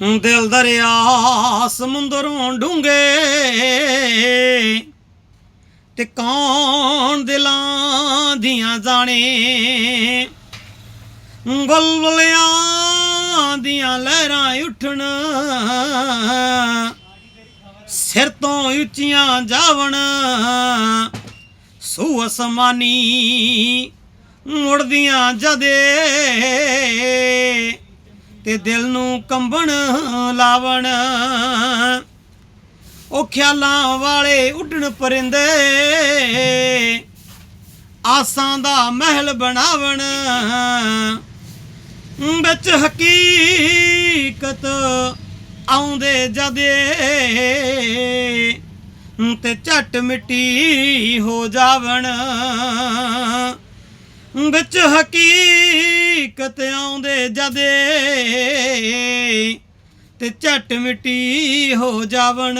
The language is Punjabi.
ਦਿਲ ਦਰਿਆ, ਸਮੁੰਦਰੋਂ ਡੂੰਗੇ ਤੇ ਕੌਣ ਦਿਲਾਂ ਦੀਆਂ ਜਾਣੇ? ਬੁਲਬੁਲਿਆਂ ਦੀਆਂ ਲਹਿਰਾਂ ਉੱਠਣ। ਸਿਰ ਤੋਂ ਉੱਚੀਆਂ ਜਾਵਣ। ਸੂ ਅਸਮਾਨੀ ਮੁੜਦੀਆਂ ਜਦੇ। ਤੇ ਦਿਲ ਨੂੰ ਕੰਬਣ ਲਾਵਣ। ਉਹ ਖਿਆਲਾਂ ਵਾਲੇ ਉੱਡਣ ਪਰਿੰਦੇ। ਆਸਾਂ ਦਾ ਮਹਿਲ ਬਣਾਵਣ। ਵਿੱਚ ਹਕੀਕਤ ਆਉਂਦੇ ਜਦੇ। ਤੇ ਝਟ ਮਿੱਟੀ ਹੋ ਜਾਵਣ। ਵਿੱਚ ਹਕੀਕਤ ਆਉਂਦੇ ਜਦੇ ਤੇ ਝਟ ਮਿੱਟੀ ਹੋ ਜਾਵਣ।